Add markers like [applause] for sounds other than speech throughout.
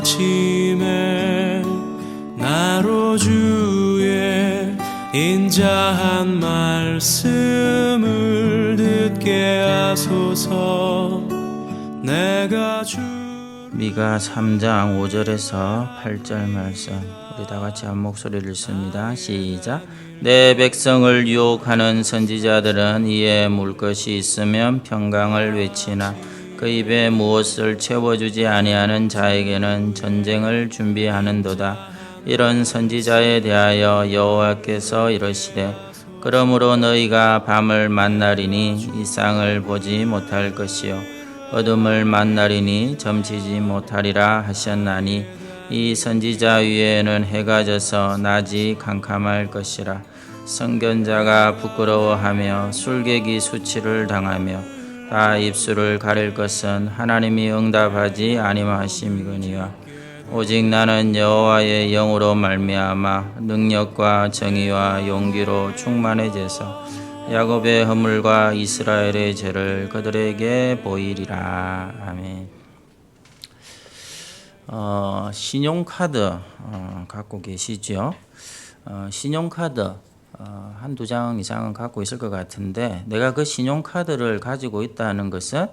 아침에 나로 주의 인자한 말씀을 듣게 하소서 내가 주 미가 3장 5절에서 8절 말씀 우리 다 같이 한 목소리를 읽습니다. 시작. 내 백성을 유혹하는 선지자들은 이에 물 것이 있으면 평강을 외치나 그 입에 무엇을 채워주지 아니하는 자에게는 전쟁을 준비하는도다. 이런 선지자에 대하여 여호와께서 이러시되 그러므로 너희가 밤을 만나리니 이 쌍을 보지 못할 것이요 어둠을 만나리니 점치지 못하리라 하셨나니 이 선지자 위에는 해가 져서 낮이 캄캄할 것이라 선견자가 부끄러워하며 술객이 수치를 당하며 다 입술을 가릴 것은 하나님이 응답하지 아니하심이거니와 오직 나는 여호와의 영으로 말미암아 능력과 정의와 용기로 충만해져서 야곱의 허물과 이스라엘의 죄를 그들에게 보이리라. 아멘. 어, 신용카드 어, 갖고 계시죠? 어, 신용카드 어, 한두 장 이상은 갖고 있을 것 같은데 내가 그 신용카드를 가지고 있다는 것은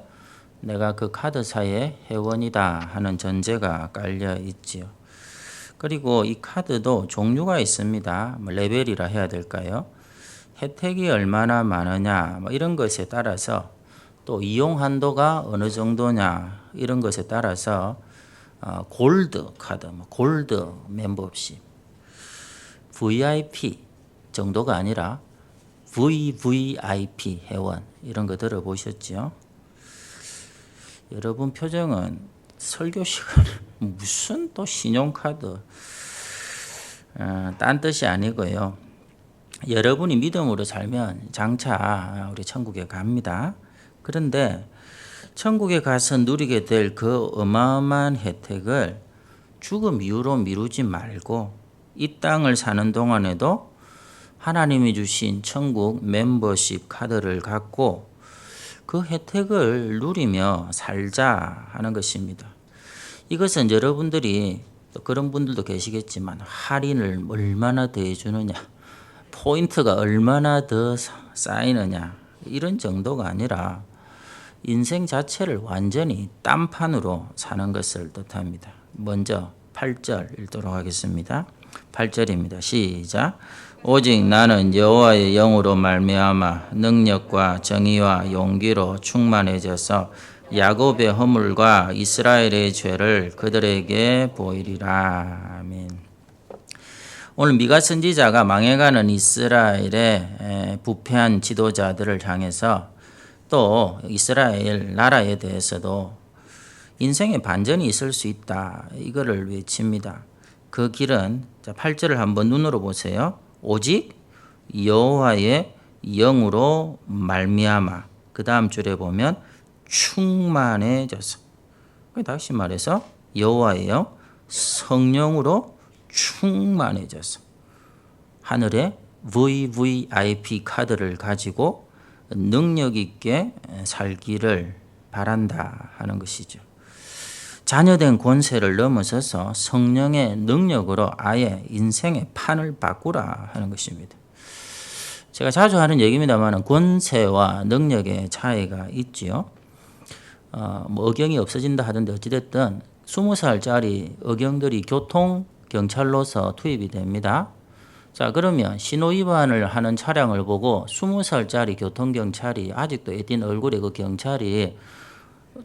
내가 그 카드사의 회원이다 하는 전제가 깔려 있지요. 그리고 이 카드도 종류가 있습니다. 뭐 레벨이라 해야 될까요? 혜택이 얼마나 많으냐 뭐 이런 것에 따라서 또 이용 한도가 어느 정도냐 이런 것에 따라서 어, 골드 카드, 뭐 골드 멤버십, VIP 정도가 아니라 VVIP 회원 이런 거 들어보셨죠? 여러분 표정은 설교 시간 [laughs] 무슨 또 신용카드 어, 딴 뜻이 아니고요. 여러분이 믿음으로 살면 장차 우리 천국에 갑니다. 그런데 천국에 가서 누리게 될 그 어마어마한 혜택을 죽음 이후로 미루지 말고 이 땅을 사는 동안에도 하나님이 주신 천국 멤버십 카드를 갖고 그 혜택을 누리며 살자 하는 것입니다. 이것은 여러분들이 또 그런 분들도 계시겠지만 할인을 얼마나 더 해주느냐, 포인트가 얼마나 더 쌓이느냐 이런 정도가 아니라 인생 자체를 완전히 딴판으로 사는 것을 뜻합니다. 먼저 8절 읽도록 하겠습니다. 8절입니다. 시작. 오직 나는 여호와의 영으로 말미암아 능력과 정의와 용기로 충만해져서 야곱의 허물과 이스라엘의 죄를 그들에게 보이리라. 아멘. 오늘 미가 선지자가 망해가는 이스라엘의 부패한 지도자들을 향해서 또 이스라엘 나라에 대해서도 인생의 반전이 있을 수 있다. 이거를 외칩니다. 그 길은 8절을 한번 눈으로 보세요. 오직 여호와의 영으로 말미암아. 그 다음 줄에 보면 충만해져서. 다시 말해서 여호와의 영 성령으로 충만해져서 하늘에 VVIP 카드를 가지고 능력 있게 살기를 바란다 하는 것이죠. 자녀된 권세를 넘어서서 성령의 능력으로 아예 인생의 판을 바꾸라 하는 것입니다. 제가 자주 하는 얘기입니다만 권세와 능력의 차이가 있지요. 어, 뭐 의경이 없어진다 하던데 어찌됐든 20살짜리 의경들이 교통 경찰로서 투입이 됩니다. 자, 그러면 신호 위반을 하는 차량을 보고 20살짜리 교통경찰이 아직도 애띤 얼굴의 그 경찰이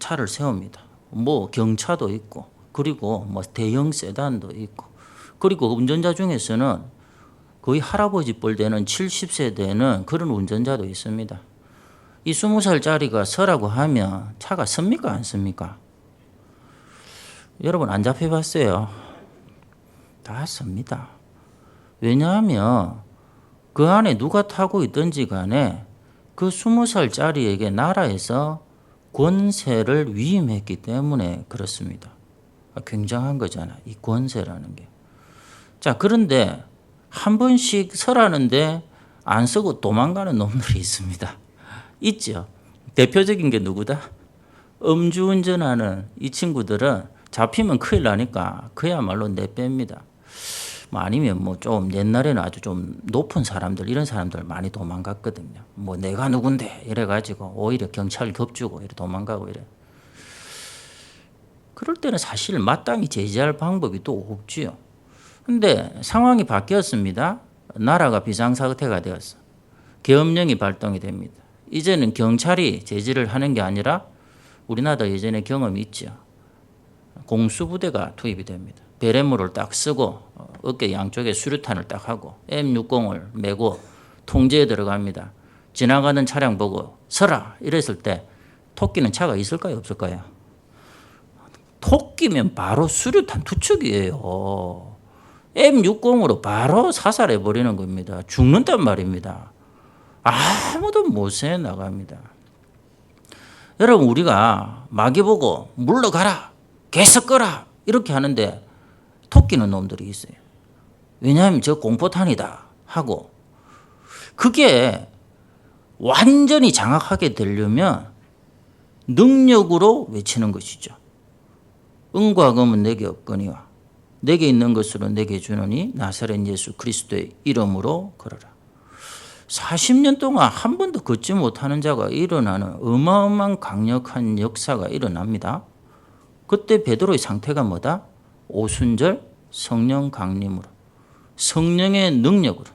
차를 세웁니다. 뭐 경차도 있고 그리고 뭐 대형 세단도 있고 그리고 운전자 중에서는 거의 할아버지 뻘 되는 70세 되는 그런 운전자도 있습니다. 이 20살짜리가 서라고 하면 차가 섭니까 안 섭니까? 여러분 안 잡혀봤어요? 다 섭니다. 왜냐하면 그 안에 누가 타고 있든지 간에 그 20살짜리에게 나라에서 권세를 위임했기 때문에 그렇습니다. 굉장한 거잖아. 이 권세라는 게. 자, 그런데 한 번씩 설하는데 안 쓰고 도망가는 놈들이 있습니다. 있죠. 대표적인 게 누구다? 음주운전하는 이 친구들은 잡히면 큰일 나니까 그야말로 내뺍니다. 뭐 아니면 뭐 좀 옛날에는 아주 좀 높은 사람들 이런 사람들 많이 도망갔거든요. 뭐 내가 누군데 이래 가지고 오히려 경찰 겁주고 이래 도망가고 이래. 그럴 때는 사실 마땅히 제지할 방법이 또 없지요. 근데 상황이 바뀌었습니다. 나라가 비상사태가 되었어. 계엄령이 발동이 됩니다. 이제는 경찰이 제지를 하는 게 아니라 우리나라 예전에 경험이 있죠. 공수부대가 투입이 됩니다. 베레모를 딱 쓰고 어, 어깨 양쪽에 수류탄을 딱 하고 M60을 메고 통제에 들어갑니다. 지나가는 차량 보고 서라 이랬을 때 토끼는 차가 있을까요 없을까요? 토끼면 바로 수류탄 투척이에요. M60으로 바로 사살해 버리는 겁니다. 죽는단 말입니다. 아무도 못새 나갑니다. 여러분 우리가 마귀 보고 물러가라, 계속 거라 이렇게 하는데 토끼는 놈들이 있어요. 왜냐하면 저 공포탄이다 하고 그게 완전히 장악하게 되려면 능력으로 외치는 것이죠. 은과 금은 내게 없거니와 내게 있는 것으로 내게 주노니 나사렛 예수 그리스도의 이름으로 걸어라. 40년 동안 한 번도 걷지 못하는 자가 일어나는 어마어마한 강력한 역사가 일어납니다. 그때 베드로의 상태가 뭐다? 오순절 성령 강림으로 성령의 능력으로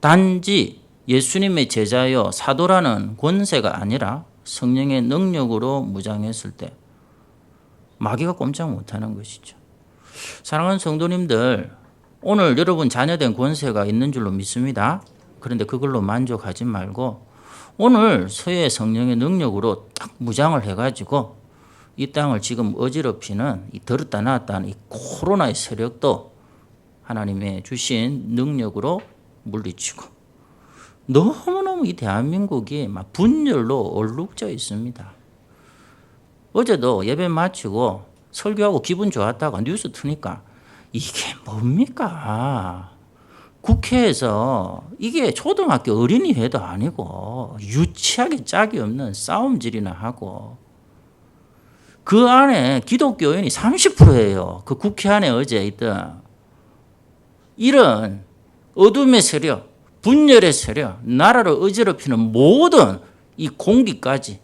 단지 예수님의 제자여 사도라는 권세가 아니라 성령의 능력으로 무장했을 때 마귀가 꼼짝 못하는 것이죠. 사랑하는 성도님들, 오늘 여러분 자녀된 권세가 있는 줄로 믿습니다. 그런데 그걸로 만족하지 말고 오늘 서의 성령의 능력으로 딱 무장을 해가지고 이 땅을 지금 어지럽히는 이 들었다 놨다 하는 이 코로나의 세력도 하나님의 주신 능력으로 물리치고 너무너무 이 대한민국이 막 분열로 얼룩져 있습니다. 어제도 예배 마치고 설교하고 기분 좋았다가 뉴스 트니까 이게 뭡니까? 국회에서 이게 초등학교 어린이회도 아니고 유치하게 짝이 없는 싸움질이나 하고 그 안에 기독교인이 30%예요. 그 국회 안에 어제 있던 이런 어둠의 세력, 분열의 세력, 나라를 어지럽히는 모든 이 공기까지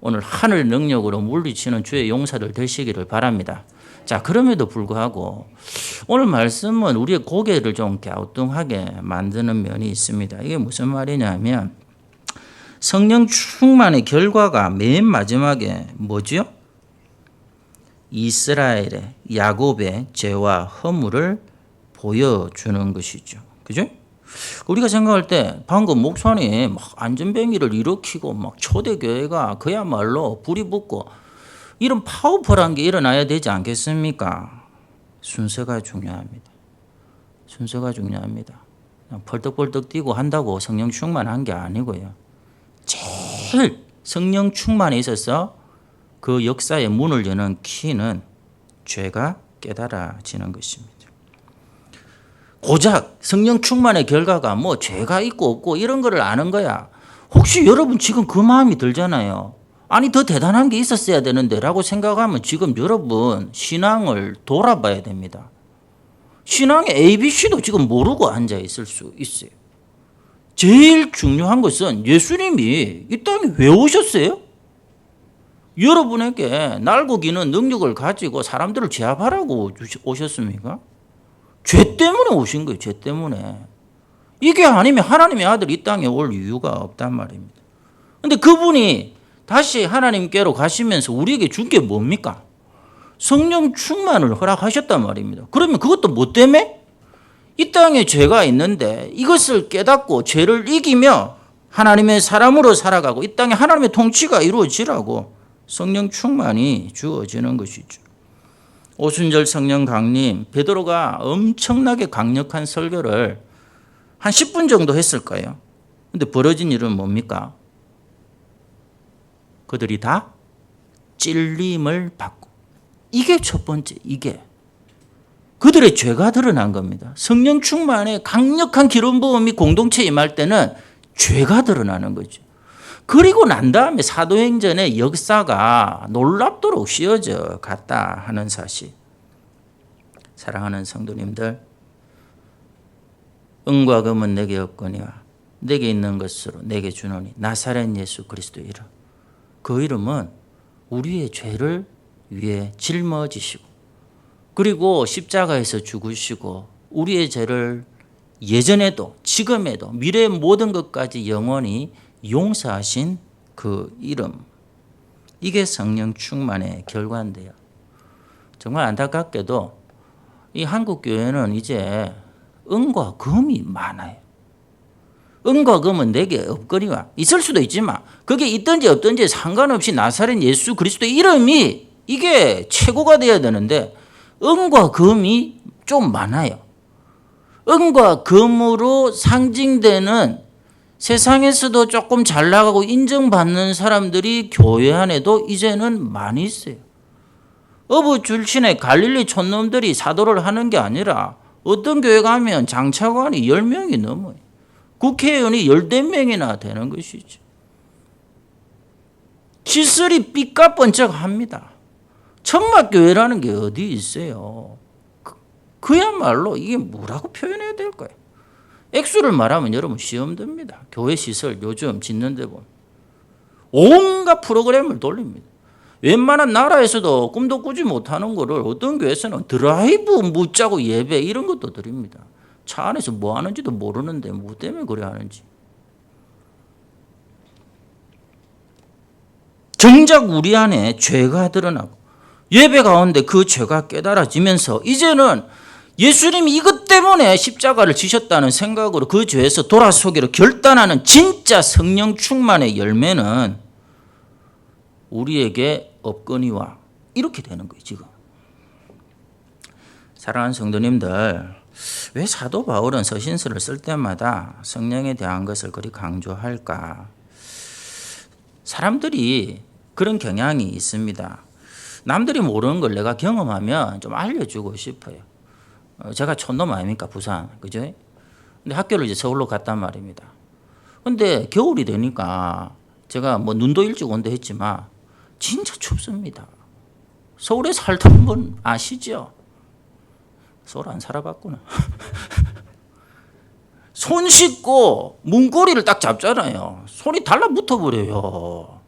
오늘 하늘 능력으로 물리치는 주의 용사들 되시기를 바랍니다. 자, 그럼에도 불구하고 오늘 말씀은 우리의 고개를 좀 갸우뚱하게 만드는 면이 있습니다. 이게 무슨 말이냐면 성령 충만의 결과가 맨 마지막에 뭐죠? 이스라엘의 야곱의 죄와 허물을 보여주는 것이죠. 그죠? 우리가 생각할 때 방금 목사님 막 안전뱅이를 일으키고 막 초대교회가 그야말로 불이 붙고 이런 파워풀한 게 일어나야 되지 않겠습니까? 순서가 중요합니다. 순서가 중요합니다. 벌떡벌떡 뛰고 한다고 성령 충만한 게 아니고요. 제일 성령 충만에 있어서 그 역사의 문을 여는 키는 죄가 깨달아지는 것입니다. 고작 성령 충만의 결과가 뭐 죄가 있고 없고 이런 거를 아는 거야. 혹시 여러분 지금 그 마음이 들잖아요. 아니 더 대단한 게 있었어야 되는데라고 생각하면 지금 여러분 신앙을 돌아봐야 됩니다. 신앙의 ABC도 지금 모르고 앉아 있을 수 있어요. 제일 중요한 것은 예수님이 이 땅에 왜 오셨어요? 여러분에게 날고 기는 능력을 가지고 사람들을 제압하라고 오셨습니까? 죄 때문에 오신 거예요. 죄 때문에. 이게 아니면 하나님의 아들이 이 땅에 올 이유가 없단 말입니다. 근데 그분이 다시 하나님께로 가시면서 우리에게 준 게 뭡니까? 성령 충만을 허락하셨단 말입니다. 그러면 그것도 뭐 때문에? 이 땅에 죄가 있는데 이것을 깨닫고 죄를 이기며 하나님의 사람으로 살아가고 이 땅에 하나님의 통치가 이루어지라고 성령 충만이 주어지는 것이죠. 오순절 성령 강림 베드로가 엄청나게 강력한 설교를 한 10분 정도 했을 거예요. 근데 벌어진 일은 뭡니까? 그들이 다 찔림을 받고 이게 첫 번째 이게 그들의 죄가 드러난 겁니다. 성령 충만에 강력한 기름 부음이 공동체에 임할 때는 죄가 드러나는 거죠. 그리고 난 다음에 사도행전의 역사가 놀랍도록 씌어져 갔다 하는 사실. 사랑하는 성도님들, 은과 금은 내게 없거니와 내게 있는 것으로 내게 주노니 나사렛 예수 그리스도 이름. 그 이름은 우리의 죄를 위해 짊어지시고 그리고 십자가에서 죽으시고 우리의 죄를 예전에도 지금에도 미래의 모든 것까지 영원히 용서하신 그 이름. 이게 성령 충만의 결과인데요. 정말 안타깝게도 이 한국 교회는 이제 은과 금이 많아요. 은과 금은 내게 없거니와 있을 수도 있지만 그게 있든지 없든지 상관없이 나사렛 예수 그리스도의 이름이 이게 최고가 돼야 되는데 은과 금이 좀 많아요. 은과 금으로 상징되는 세상에서도 조금 잘 나가고 인정받는 사람들이 교회 안에도 이제는 많이 있어요. 어부 출신의 갈릴리 촌놈들이 사도를 하는 게 아니라 어떤 교회 가면 장차관이 10명이 넘어요. 국회의원이 열댓 명이나 되는 것이죠. 시설이 삐까뻔쩍합니다. 천막교회라는 게 어디 있어요? 그- 그야말로 이게 뭐라고 표현해야 될까요? 액수를 말하면 여러분 시험 듭니다. 교회 시설 요즘 짓는 데 보면 온갖 프로그램을 돌립니다. 웬만한 나라에서도 꿈도 꾸지 못하는 거를 어떤 교회에서는 드라이브 묻자고 예배 이런 것도 드립니다. 차 안에서 뭐 하는지도 모르는데 뭐 때문에 그래 하는지. 정작 우리 안에 죄가 드러나고 예배 가운데 그 죄가 깨달아지면서 이제는 예수님이 이것 때문에 십자가를 지셨다는 생각으로 그 죄에서 돌아서기로 결단하는 진짜 성령 충만의 열매는 우리에게 없거니와 이렇게 되는 거예요 지금. 사랑하는 성도님들, 왜 사도 바울은 서신서를 쓸 때마다 성령에 대한 것을 그리 강조할까? 사람들이 그런 경향이 있습니다. 남들이 모르는 걸 내가 경험하면 좀 알려주고 싶어요. 어, 제가 촌놈 아닙니까 부산 그죠? 근데 학교를 이제 서울로 갔단 말입니다. 근데 겨울이 되니까 제가 뭐 눈도 일찍 온다 했지만 진짜 춥습니다. 서울에 살던 분 아시죠? 서울 안 살아봤구나. [laughs] 손 씻고 문고리를 딱 잡잖아요. 손이 달라붙어 버려요.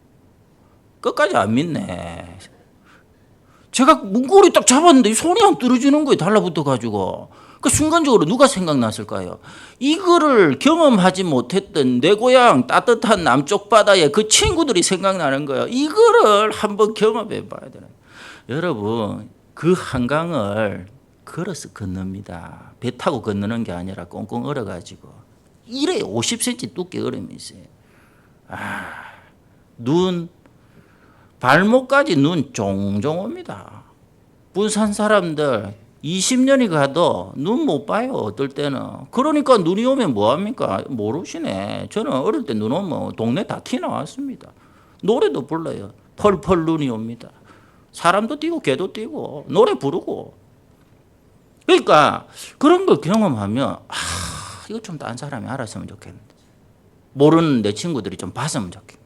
끝까지 안 믿네. 제가 문고리 딱 잡았는데 손이 안 떨어지는 거예요. 달라붙어 가지고. 그 순간적으로 누가 생각났을까요? 이거를 경험하지 못했던 내 고향 따뜻한 남쪽 바다의 그 친구들이 생각나는 거예요. 이거를 한번 경험해 봐야 되는. 여러분, 그 한강을 걸어서 건넙니다. 배 타고 건너는 게 아니라 꽁꽁 얼어 가지고 이래 50cm 두께 얼음이 있어요. 아, 눈 발목까지 눈 종종 옵니다. 부산 사람들 20년이 가도 눈 못 봐요. 어떨 때는. 그러니까 눈이 오면 뭐 합니까? 모르시네. 저는 어릴 때 눈 오면 동네 다티 나왔습니다. 노래도 불러요. 펄펄 눈이 옵니다. 사람도 뛰고 개도 뛰고 노래 부르고. 그러니까 그런 걸 경험하면 아, 이거 좀딴 사람이 알았으면 좋겠는데. 모르는 내 친구들이 좀 봤으면 좋겠.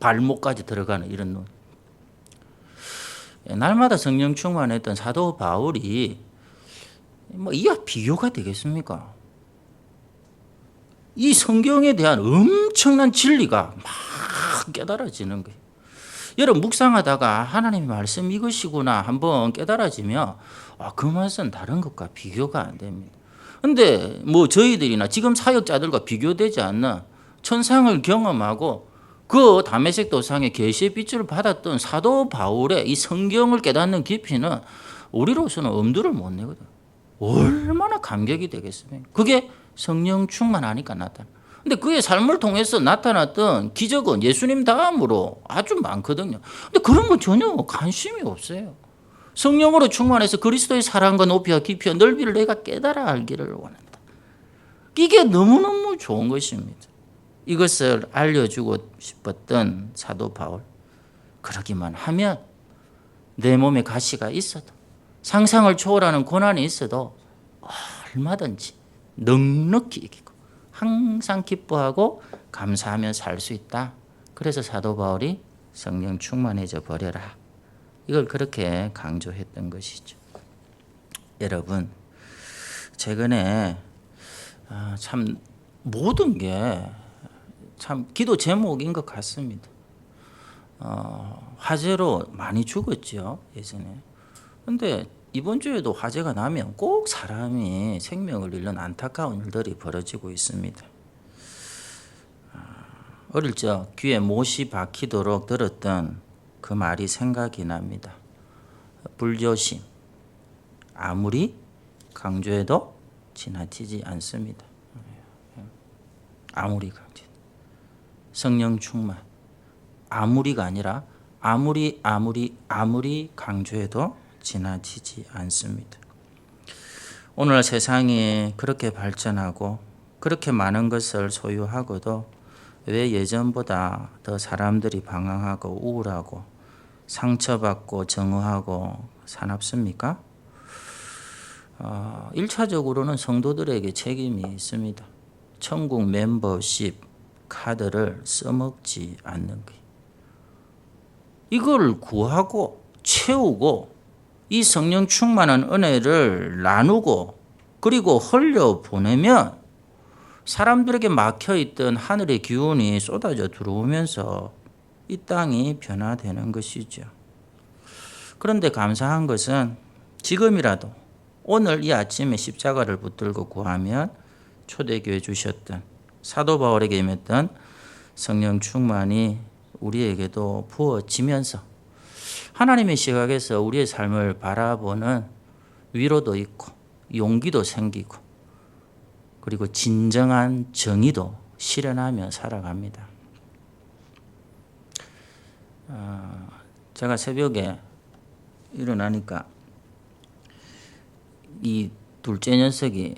발목까지 들어가는 이런 눈. 예, 날마다 성령 충만했던 사도 바울이 뭐 이와 비교가 되겠습니까? 이 성경에 대한 엄청난 진리가 막 깨달아지는 거예요. 여러분 묵상하다가 하나님의 말씀 이것이구나 한번 깨달아지면 아, 그 맛은 다른 것과 비교가 안 됩니다. 근데 뭐 저희들이나 지금 사역자들과 비교되지 않는 천상을 경험하고 그 담에색 도상의 계시의 빛을 받았던 사도 바울의 이 성경을 깨닫는 깊이는 우리로서는 엄두를 못 내거든. 얼마나 감격이 되겠습니까? 그게 성령 충만하니까 나타나. 근데 그의 삶을 통해서 나타났던 기적은 예수님 다음으로 아주 많거든요. 근데 그런 건 전혀 관심이 없어요. 성령으로 충만해서 그리스도의 사랑과 높이와 깊이와 넓이를 내가 깨달아 알기를 원한다. 이게 너무너무 좋은 것입니다. 이것을 알려주고 싶었던 사도 바울. 그러기만 하면 내 몸에 가시가 있어도 상상을 초월하는 고난이 있어도 얼마든지 넉넉히 이기고 항상 기뻐하고 감사하며 살 수 있다. 그래서 사도 바울이 성령 충만해져 버려라. 이걸 그렇게 강조했던 것이죠. 여러분, 최근에 아, 참 모든 게 참 기도 제목인 것 같습니다. 어, 화재로 많이 죽었죠 예전에. 근데 이번 주에도 화재가 나면 꼭 사람이 생명을 잃는 안타까운 일들이 벌어지고 있습니다. 아, 어릴 적 귀에 못이 박히도록 들었던 그 말이 생각이 납니다. 불조심. 아무리 강조해도 지나치지 않습니다. 아무리 강조. 성령 충만. 아무리가 아니라 아무리 아무리 아무리 강조해도 지나치지 않습니다. 오늘 세상이 그렇게 발전하고 그렇게 많은 것을 소유하고도 왜 예전보다 더 사람들이 방황하고 우울하고 상처받고 정의하고 사납습니까? 어, 1차적으로는 성도들에게 책임이 있습니다. 천국 멤버십 카드를 써먹지 않는 거예요. 이걸 구하고 채우고 이 성령 충만한 은혜를 나누고 그리고 흘려 보내면 사람들에게 막혀 있던 하늘의 기운이 쏟아져 들어오면서 이 땅이 변화되는 것이죠. 그런데 감사한 것은 지금이라도 오늘 이 아침에 십자가를 붙들고 구하면 초대교회 주셨던 사도 바울에게 임했던 성령 충만이 우리에게도 부어지면서 하나님의 시각에서 우리의 삶을 바라보는 위로도 있고 용기도 생기고 그리고 진정한 정의도 실현하며 살아갑니다. 어, 제가 새벽에 일어나니까 이 둘째 녀석이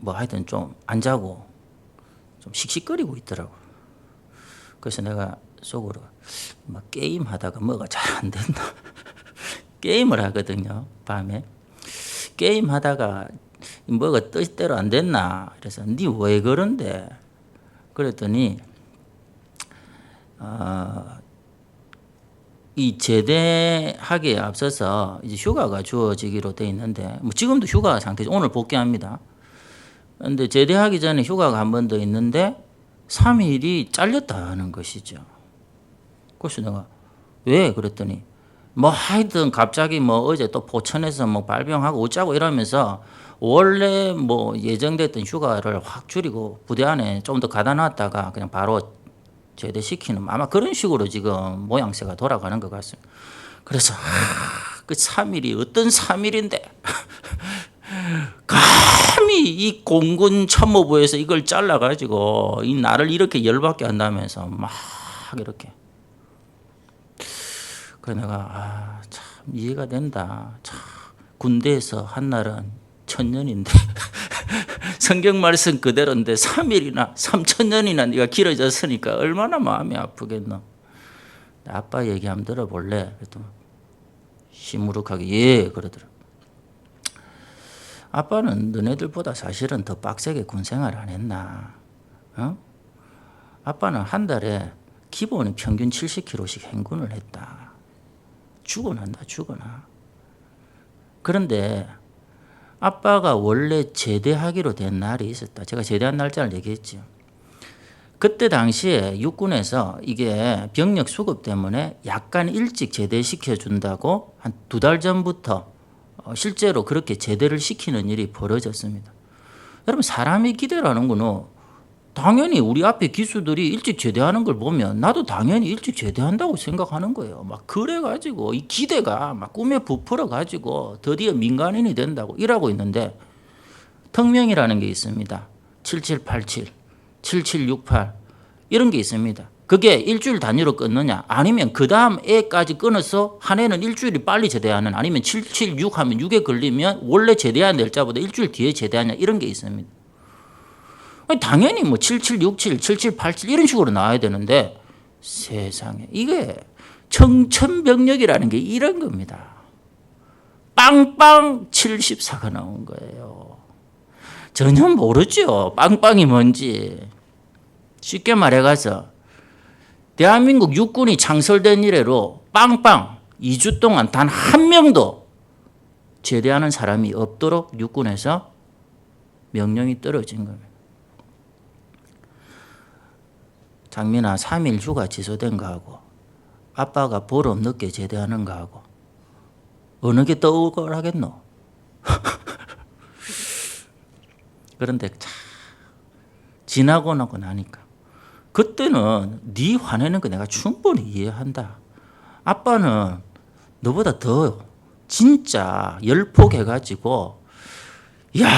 뭐 하여튼 좀 안 자고 좀 씩씩거리고 있더라고. 그래서 내가 속으로 막 게임 하다가 뭐가 잘 안 된다. [laughs] 게임을 하거든요 밤에 게임 하다가 뭐가 뜻대로 안 됐나 그래서 니 왜 그런데 그랬더니 어, 이 제대하기에 앞서서 이제 휴가가 주어지기로 돼 있는데 뭐 지금도 휴가 상태죠 오늘 복귀합니다 근데 제대하기 전에 휴가가 한 번 더 있는데 3일이 잘렸다는 것이죠. 그래서 내가 왜 그랬더니 뭐 하여튼 갑자기 뭐 어제 또 포천에서 뭐 발병하고 어쩌고 이러면서 원래 뭐 예정됐던 휴가를 확 줄이고 부대 안에 좀 더 가다 놨다가 그냥 바로 제대시키는 아마 그런 식으로 지금 모양새가 돌아가는 것 같습니다. 그래서 아, 그 3일이 어떤 3일인데 감히 이 공군 참모부에서 이걸 잘라가지고 이 나를 이렇게 열받게 한다면서 막 이렇게. 그래 내가 아, 참 이해가 된다. 참 군대에서 한 날은 천년인데 [laughs] 성경 말씀 그대로인데 3일이나 3천년이나 네가 길어졌으니까 얼마나 마음이 아프겠노. 아빠 얘기 한번 들어볼래? 그랬더니 시무룩하게 예 그러더라. 아빠는 너네들보다 사실은 더 빡세게 군 생활 안 했나? 어? 아빠는 한 달에 기본 평균 70km씩 행군을 했다. 죽어난다, 죽어나. 그런데 아빠가 원래 제대하기로 된 날이 있었다. 제가 제대한 날짜를 얘기했죠. 그때 당시에 육군에서 이게 병력 수급 때문에 약간 일찍 제대시켜 준다고 한 두 달 전부터 어, 실제로 그렇게 제대를 시키는 일이 벌어졌습니다. 여러분 사람의 기대라는 거는 당연히 우리 앞에 기수들이 일찍 제대하는 걸 보면 나도 당연히 일찍 제대한다고 생각하는 거예요. 막 그래 가지고 이 기대가 막 꿈에 부풀어 가지고 드디어 민간인이 된다고 일하고 있는데 특명이라는 게 있습니다. 7787, 7768 이런 게 있습니다. 그게 일주일 단위로 끊느냐 아니면 그 다음 애까지 끊어서 한 해는 일주일이 빨리 제대하는 아니면 776 하면 6에 걸리면 원래 제대한 날짜보다 일주일 뒤에 제대하냐 이런 게 있습니다. 당연히 뭐 7767, 7787 이런 식으로 나와야 되는데 세상에 이게 청천벽력이라는 게 이런 겁니다. 빵빵 74가 나온 거예요. 전혀 모르죠. 빵빵이 뭔지. 쉽게 말해가서 대한민국 육군이 창설된 이래로 빵빵 2주 동안 단 한 명도 제대하는 사람이 없도록 육군에서 명령이 떨어진 겁니다. 장민아 3일 휴가 취소된 거하고 아빠가 보름 늦게 제대하는 거하고 어느 게더 억울하겠노? [laughs] 그런데 참 지나고 나고 나니까 그때는 네 화내는 거 내가 충분히 이해한다. 아빠는 너보다 더 진짜 열폭해가지고 야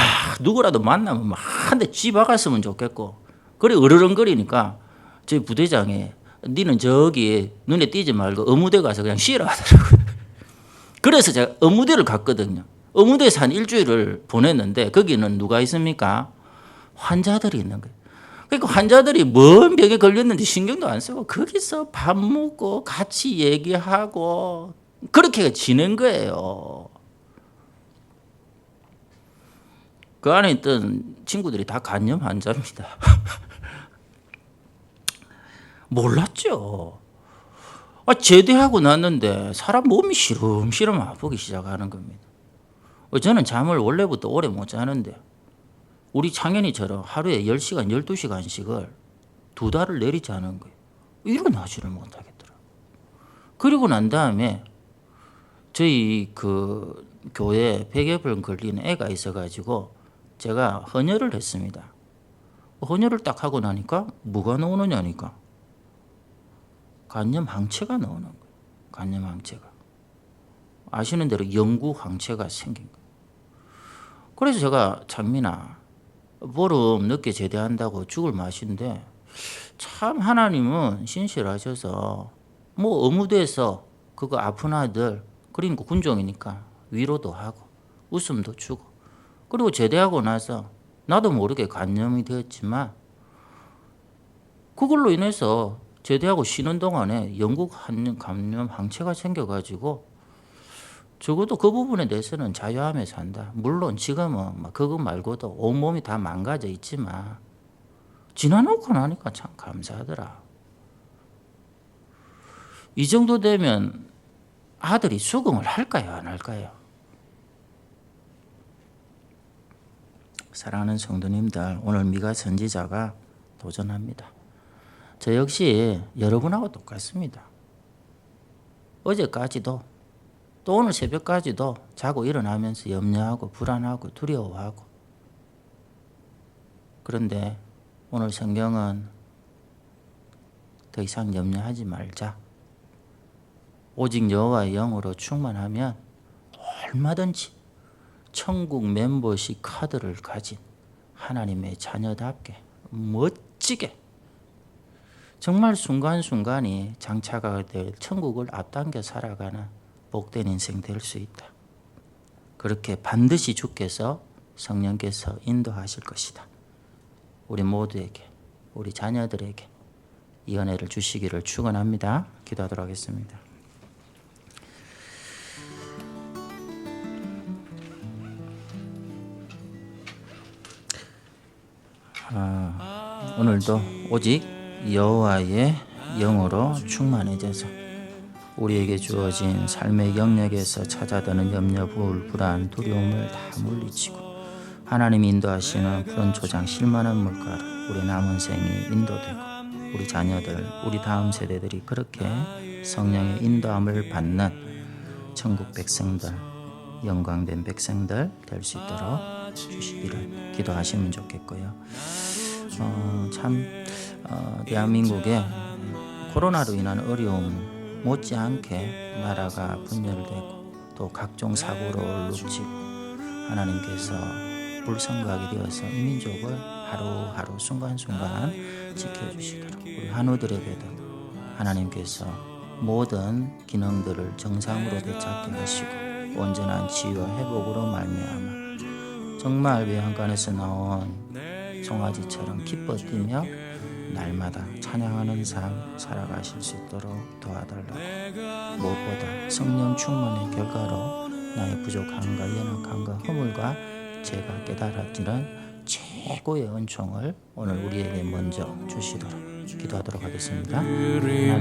누구라도 만나면 한대 쥐박았으면 좋겠고 그래 으르렁거리니까 저희 부대장이 니는 저기 눈에 띄지 말고 어무대 가서 그냥 쉬라 하더라고요. [laughs] 그래서 제가 어무대를 갔거든요. 어무대에서 한 일주일을 보냈는데 거기는 누가 있습니까? 환자들이 있는 거예요. 그러니까 환자들이 뭔 병에 걸렸는지 신경도 안 쓰고 거기서 밥 먹고 같이 얘기하고 그렇게 지낸 거예요. 그 안에 있던 친구들이 다 간염 환자입니다. [laughs] 몰랐죠. 아, 제대하고 났는데 사람 몸이 시름시름 아프기 시작하는 겁니다. 어, 저는 잠을 원래부터 오래 못 자는데 우리 창현이처럼 하루에 10시간, 12시간씩을 두 달을 내리지 않은 거예요. 일어나지를 못하겠더라고요. 그리고 난 다음에 저희 그 교회 백여병 걸린 애가 있어가지고 제가 헌혈을 했습니다. 헌혈을 딱 하고 나니까 뭐가 나오느냐니까 간염 항체가 나오는 거예요. 간염 항체가. 아시는 대로 영구 항체가 생긴 거예요. 그래서 제가 장민아 보름 늦게 제대한다고 죽을 맛인데 참 하나님은 신실하셔서 뭐 어무대에서 그거 아픈 아들 그러니까 군종이니까 위로도 하고 웃음도 주고 그리고 제대하고 나서 나도 모르게 간염이 되었지만 그걸로 인해서 제대하고 쉬는 동안에 영국 한- 감염 항체가 생겨가지고 적어도 그 부분에 대해서는 자유하며 산다. 물론 지금은 막 그거 말고도 온몸이 다 망가져 있지만 지나놓고 나니까 참 감사하더라. 이 정도 되면 아들이 수긍을 할까요, 안 할까요? 사랑하는 성도님들, 오늘 미가 선지자가 도전합니다. 저 역시 여러분하고 똑같습니다. 어제까지도 또 오늘 새벽까지도 자고 일어나면서 염려하고 불안하고 두려워하고 그런데 오늘 성경은 더 이상 염려하지 말자. 오직 여호와의 영으로 충만하면 얼마든지 천국 멤버십 카드를 가진 하나님의 자녀답게 멋지게 정말 순간순간이 장차가 될 천국을 앞당겨 살아가는 복된 인생 될 수 있다. 그렇게 반드시 주께서 성령께서 인도하실 것이다. 우리 모두에게, 우리 자녀들에게 이 은혜를 주시기를 축원합니다. 기도하도록 하겠습니다. 아, 오늘도 오직 여호와의 영으로 충만해져서 우리에게 주어진 삶의 영역에서 찾아드는 염려, 불안, 두려움을 다 물리치고 하나님이 인도하시는 푸른 초장 실만한 물가로 우리 남은 생이 인도되고 우리 자녀들, 우리 다음 세대들이 그렇게 성령의 인도함을 받는 천국 백성들, 영광된 백성들 될 수 있도록 주시기를 기도하시면 좋겠고요. 어, 참 어, 대한민국에 코로나로 인한 어려움 못지않게 나라가 분열되고 또 각종 사고로 얼룩지고 하나님께서 불성각이 되어서 이 민족을 하루하루 순간순간 지켜주시도록 우리 한우들에게도 하나님께서 모든 기능들을 정상으로 되찾게 하시고 온전한 치유와 회복으로 말미암아 정말 외양간에서 나온 송아지처럼 기뻐 뛰며 날마다 찬양하는 삶 살아가실 수 있도록 도와달라고 무엇보다 성령 충만의 결과로 나의 부족함과 연약함과 허물과 제가 깨달아지는 최고의 은총을 오늘 우리에게 먼저 주시도록 기도하도록 하겠습니다. 드립니다